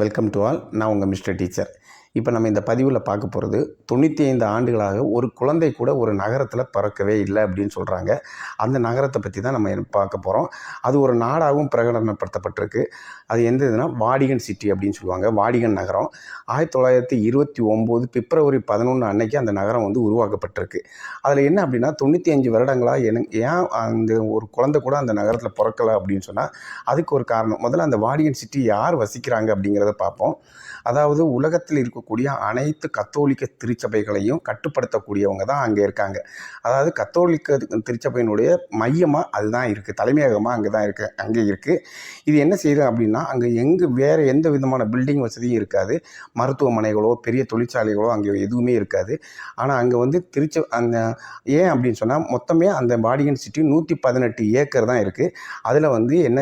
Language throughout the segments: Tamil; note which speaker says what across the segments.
Speaker 1: வெல்கம் டு ஆல் நான் உங்கள் மிஸ்டர் டீச்சர். இப்போ நம்ம இந்த பதிவில் பார்க்க போகிறது தொண்ணூற்றி ஐந்து ஆண்டுகளாக ஒரு குழந்தை கூட ஒரு நகரத்தில் பிறக்கவே இல்லை அப்படின்னு சொல்கிறாங்க அந்த நகரத்தை பற்றி தான் நம்ம பார்க்க போகிறோம் அது ஒரு நாடாகவும் பிரகடனப்படுத்தப்பட்டிருக்கு. அது எந்த இதுனா வாடிகன் சிட்டி அப்படின்னு சொல்லுவாங்க. வாடிகன் நகரம். ஆயிரத்தி தொள்ளாயிரத்தி இருபத்தி ஒம்பது பிப்ரவரி பதினொன்று அன்னைக்கு அந்த நகரம் வந்து உருவாக்கப்பட்டிருக்கு. அதில் என்ன அப்படின்னா தொண்ணூற்றி அஞ்சு வருடங்களாக எனக்கு ஏன் அந்த ஒரு குழந்தை கூட அந்த நகரத்தில் பிறக்கலை அப்படின்னு சொன்னால் அதுக்கு ஒரு காரணம். முதல்ல அந்த வாடிகன் சிட்டி யார் வசிக்கிறாங்க அப்படிங்கிறத பார்ப்போம். அதாவது உலகத்தில் இருக்கக்கூடிய அனைத்து கத்தோலிக்க திருச்சபைகளையும் கட்டுப்படுத்தக்கூடியவங்க தான் அங்கே இருக்காங்க. அதாவது கத்தோலிக்க திருச்சபையினுடைய மையமாக அதுதான் இருக்குது தலைமையகமாக அங்கே தான் இருக்குது அங்கே இருக்குது இது என்ன செய்யுது அப்படின்னா அங்கே எங்கே வேறு எந்த விதமான பில்டிங் வசதியும் இருக்காது. மருத்துவமனைகளோ பெரிய தொழிற்சாலைகளோ அங்கே எதுவுமே இருக்காது. ஆனால் அங்கே வந்து திருச்ச அந்த ஏன் அப்படின்னு சொன்னால் மொத்தமே அந்த வாடிகன் சிட்டி நூற்றி பதினெட்டு ஏக்கர் தான் இருக்குது அதில் வந்து என்ன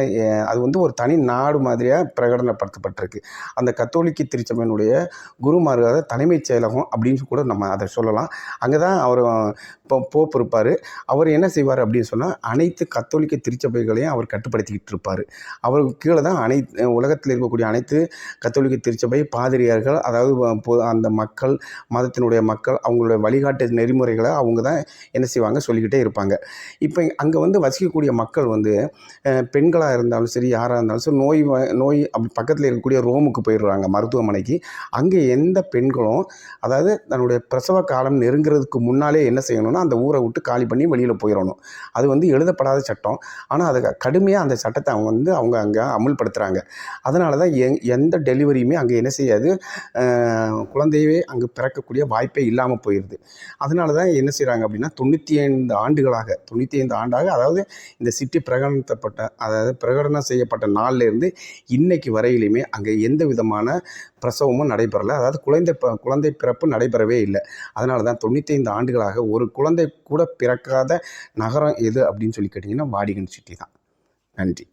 Speaker 1: அது வந்து ஒரு தனி நாடு மாதிரியாக பிரகடனப்படுத்தப்பட்டிருக்கு. அந்த கத்தோலிக்க திருச்சபையினுடைய குருமார் அதாவது தலைமைச் செயலகம் அப்படின்னு கூட நம்ம அதை சொல்லலாம். அங்கே தான் அவர் இப்போ போப் இருப்பார். அவர் என்ன செய்வார் அப்படின்னு சொன்னால் அனைத்து கத்தோலிக்க திருச்சபைகளையும் அவர் கட்டுப்படுத்திக்கிட்டு இருப்பார். அவருக்கு கீழே தான் அனைத்து உலகத்தில் இருக்கக்கூடிய அனைத்து கத்தோலிக்க திருச்சபை பாதிரியார்கள் அதாவது அந்த மக்கள் மதத்தினுடைய மக்கள் அவங்களுடைய வழிகாட்டு நெறிமுறைகளை அவங்க தான் என்ன செய்வாங்க சொல்லிக்கிட்டே இருப்பாங்க. இப்போ அங்கே வந்து வசிக்கக்கூடிய மக்கள் வந்து பெண்களாக இருந்தாலும் சரி யாராக இருந்தாலும் சரி நோய் நோய் அப்படி பக்கத்தில் இருக்கக்கூடிய ரோமுக்கு போயிடுறாங்க மருத்துவமனைக்கு. அங்கே எந்த பெண்களும் அதாவது தன்னுடைய பிரசவ காலம் நெருங்கிறதுக்கு முன்னாலே என்ன செய்யணும்னா அந்த ஊரை விட்டு காலி பண்ணி வெளியில் போயிடணும். அது வந்து எழுதப்படாத சட்டம். ஆனால் அது கடுமையாக அந்த சட்டத்தை அவங்க வந்து அவங்க அங்கே அமுல்படுத்துகிறாங்க அதனால தான் எங் எந்த டெலிவரியுமே அங்கே என்ன செய்யாது. குழந்தையவே அங்கே பிறக்கக்கூடிய வாய்ப்பே இல்லாமல் போயிடுது அதனால தான் என்ன செய்கிறாங்க அப்படின்னா தொண்ணூற்றி ஐந்து ஆண்டுகளாக தொண்ணூற்றி ஐந்து ஆண்டாக அதாவது இந்த சிட்டி பிரகடனத்தப்பட்ட அதாவது பிரகடனம் செய்யப்பட்ட நாள்லேருந்து இன்னைக்கு வரையிலுமே அங்கே எந்த விதமான பிரசவமும் நடைபெறலை. அதாவது அதாவது குழந்தை ப- குழந்தை பிறப்பு நடைபெறவே இல்லை. அதனால தான் தொண்ணூத்தைந்து ஆண்டுகளாக ஒரு குழந்தை கூட பிறக்காத நகரம் எது அப்படின்னு சொல்லி கேட்டிங்கன்னா வாடிகன் சிட்டி தான். நன்றி.